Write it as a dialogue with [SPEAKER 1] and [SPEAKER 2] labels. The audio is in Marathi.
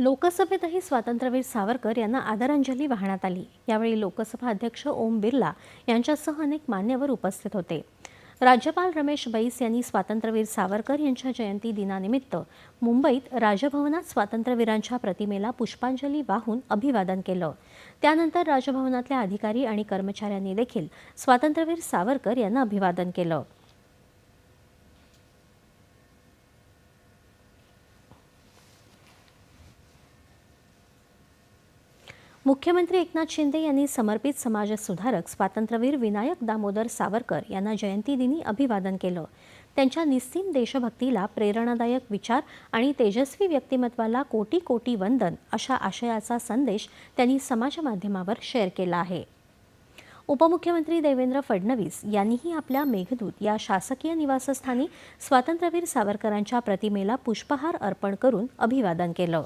[SPEAKER 1] लोकसभेतही स्वातंत्र्यवीर सावरकर यांना आदरांजली वाहण्यात आली. यावेळी लोकसभा अध्यक्ष ओम बिर्ला यांच्यासह अनेक मान्यवर उपस्थित होते. राज्यपाल रमेश बैस यांनी स्वातंत्र्यवीर सावरकर यांच्या जयंती दिनानिमित्त मुंबईत राजभवनात स्वातंत्र्यवीरांच्या प्रतिमेला पुष्पांजली वाहून अभिवादन केलं. त्यानंतर राजभवनातल्या अधिकारी आणि कर्मचाऱ्यांनी देखील स्वातंत्र्यवीर सावरकर यांना अभिवादन केलं. मुख्यमंत्री एकनाथ शिंदे यांनी समर्पित समाज सुधारक स्वातंत्र्यवीर विनायक दामोदर सावरकर यांना जयंतीदिनी अभिवादन केलं. त्यांच्या निस्सीम देशभक्तीला प्रेरणादायक विचार आणि तेजस्वी व्यक्तिमत्वाला कोटी कोटी वंदन अशा आशयाचा संदेश त्यांनी समाजमाध्यमावर शेअर केला आहे. उपमुख्यमंत्री देवेंद्र फडणवीस यांनीही आपल्या मेघदूत या शासकीय निवासस्थानी स्वातंत्र्यवीर सावरकरांच्या प्रतिमेला पुष्पहार अर्पण करून अभिवादन केलं.